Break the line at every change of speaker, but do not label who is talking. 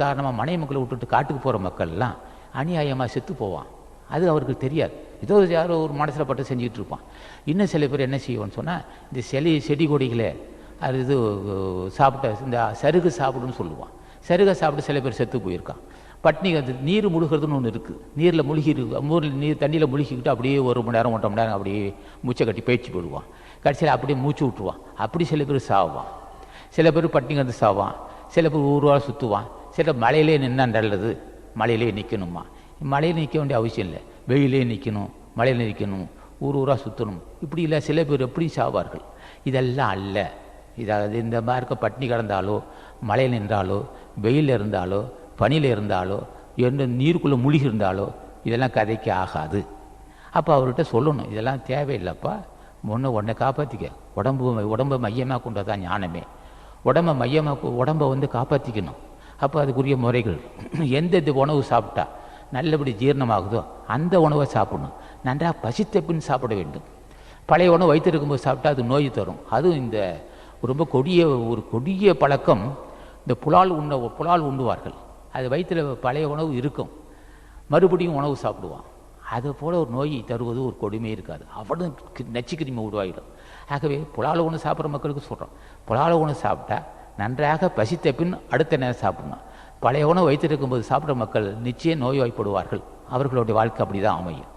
காரணமாக மனை மக்களை விட்டுட்டு காட்டுக்கு போகிற மக்கள்லாம் அநியாயமாக செத்து போவான். அது அவருக்கு தெரியாது. ஏதோ யாரோ ஒரு மனசில் பட்டு செஞ்சுக்கிட்டு இருப்பான். இன்னும் சில பேர் என்ன செய்வோம்னு சொன்னால் இந்த செடி செடி கொடிகளை அது இது சாப்பிட்ட இந்த சருகு சாப்பிடுன்னு சொல்லுவான். சருகை சாப்பிட்டு சில பேர் செத்து போயிருக்கான். பட்னி அது நீர் முழுகிறதுன்னு ஒன்று இருக்குது நீரில் முழுகி இருக்கு மூரில் நீர் தண்ணியில் முழுகிக்கிட்டு அப்படியே ஒரு மணி நேரம் ஒன்றரை மணி நேரம் அப்படியே மூச்சை கட்டி பயிற்சி போடுவான். கடைசியில் அப்படியே மூச்சு விட்டுருவான். அப்படி சில பேர் சாவான். சில பேர் பட்டினி வந்து சாவான். சில பேர் ஊர்வாக சுற்றுவான் சில மழையிலே நின்னா நல்லது. மலையிலே நிற்கணுமா மழையில் நிற்க வேண்டிய அவசியம் இல்லை. வெயிலே நிற்கணும் மழையில் நிற்கணும் ஊர் ஊராக சுற்றணும் இப்படி இல்லை சில பேர் எப்படி சாவார்கள்? இதெல்லாம் அல்ல. இதாவது இந்த மாதிரி இருக்க பட்டினி கிடந்தாலோ மழையில் நின்றாலோ வெயிலில் இருந்தாலோ பனியில் இருந்தாலோ எந்த நீருக்குள்ளே முழுகி இருந்தாலோ இதெல்லாம் கதைக்கு ஆகாது. அப்போ அவர்கிட்ட சொல்லணும் இதெல்லாம் தேவையில்லைப்பா. ஒன்று உன்னை காப்பாற்றிக்க உடம்பு உடம்பை மையமாக கொண்டு தான் ஞானமே. உடம்பை மையமாக உடம்பை வந்து காப்பாற்றிக்கணும் அப்போ அதுக்குரிய முறைகள். எந்த இது உணவு சாப்பிட்டா நல்லபடி ஜீரணமாகுதோ அந்த உணவை சாப்பிடணும். நன்றாக பசித்த பின் சாப்பிட வேண்டும். பழைய உணவு வைத்திருக்கும்போது சாப்பிட்டா அது நோய் தரும். அதுவும் இந்த ரொம்ப கொடிய ஒரு கொடிய பழக்கம் இந்த புலால் உண்ண புலால் உண்ணுவார்கள். அது வயிற்றில் பழைய உணவு இருக்கும். மறுபடியும் உணவு சாப்பிடுவான். அது போல் ஒரு நோய் தருவது ஒரு கொடுமை இருக்காது. அவ்வளோ நச்சு கிருமி உருவாகிடும் ஆகவே புலால் உணவு சாப்பிட்ற மக்களுக்கு சொல்கிறோம் புலால் உணவு சாப்பிட்டா நன்றாக பசித்த பின் அடுத்த நேரம் சாப்பிடணும். பழைய உணவு வைத்திருக்கும் போது சாப்பிட்ற மக்கள் நிச்சயம் நோய்வாய்ப்படுவார்கள். அவர்களுடைய வாழ்க்கை அப்படி தான் அமையும்.